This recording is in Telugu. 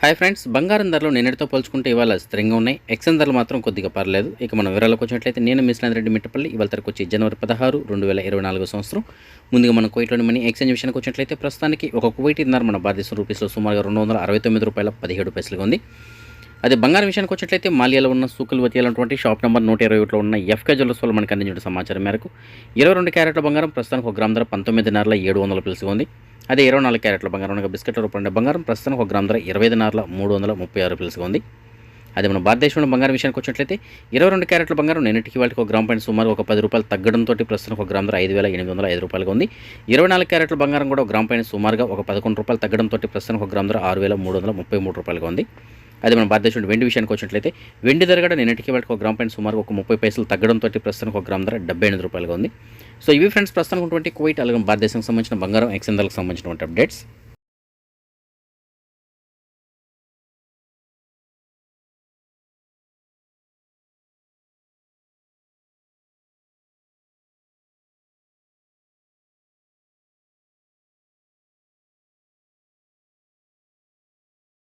హాయ్ ఫ్రెండ్స్ బంగారం ధరలు నిన్నటితో పోల్చుకుంటే ఇవాళ స్థిరంగా ఉన్నాయి. ఎక్సన్ ధరలు మాత్రం కొద్దిగా పర్లేదు. ఇక మనం వివరాలకు వచ్చినట్లయితే నేను మిశ్రాంత్ రెడ్డి మిట్టపల్లి. ఇవాళ తరకు వచ్చి జనవరి పదహారు రెండు వేల ఇరవై నాలుగో సంవత్సరం. ముందుగా మనం కోయిట్లోని మనీ ఎక్స్చేంజ్ విషయానికి వచ్చినట్లయితే ప్రస్తుతానికి ఒక కోయిటిన్నర మన భారతదేశం రూపీస్లో సుమారుగా రెండు వందల అరవై తొమ్మిది రూపాయల పదిహేడు పైసలుగా ఉంది. అదే బంగారం విషయానికి వచ్చినట్లయితే మాలియాలో ఉన్న సూకులు వతియాలన్నటువంటి షాప్ నెంబర్ నూట ఇరవై ఒకటిలో ఉన్న ఎఫ్కే జ్యువెల్స్ వల్ల మనకు అందించిన సమాచారం మేరకు ఇరవై రెండు క్యారెట్ల బంగారం ప్రస్తుతానికి ఒక గ్రామ ధర పంతొమ్మిదిన్నరల ఏడు వందల పిలుసుగా ఉంది. అదే ఇరవై నాలుగు క్యారెట్ల బంగారం అనగా బిస్కెట్ రూపంలో బంగారం. ప్రస్తుతానికి ఒక గ్రామ్ ధర ఇరవై ఐదున్నరల మూడు వందల ముప్పై ఆరు పిలుసుగా ఉంది. అదే మన భారతదేశంలో బంగారం విషయానికి వచ్చినట్లయితే ఇరవై రెండు క్యారెట్ల బంగారం నిన్నటికి వాళ్ళకి ఒక గ్రామ్ పైన సుమారు ఒక పది రూపాయలు తగ్గడంతో ప్రస్తుతం ఒక గ్రామ్ ధర ఐదు వేల ఎనిమిది వందల ఐదు రూపాయలుగా ఉంది. ఇరవై నాలుగు క్యారెట్ల బంగారం కూడా ఒక గ్రామ్ పైన సుమారుగా ఒక పదకొండు రూపాయలు తగ్గడంతో ప్రస్తుతం ఒక గ్రామ్ ధర ఆరు వేల మూడు వందల ముప్పై మూడు రూపాయలుగా ఉంది. అదే మన భారతదేశం వెండి విషయానికి వచ్చినట్లయితే వెండి ధర కూడా నిన్నటికి వాళ్ళకి ఒక గ్రామ్ పైన సుమారు ఒక ముప్పై పైసలు తగ్గడంతో ప్రస్తుతం ఒక గ్రామ్ ధర డెబ్బై ఎనిమిది రూపాయలుగా ఉంది. సో ఇవి ఫ్రెండ్స్ ప్రస్తుతం ఉన్నటువంటి కువైట్ అలాగే భారతదేశానికి సంబంధించిన బంగారం ఎక్సెందర్లకు సంబంధించినటువంటి అప్డేట్స్.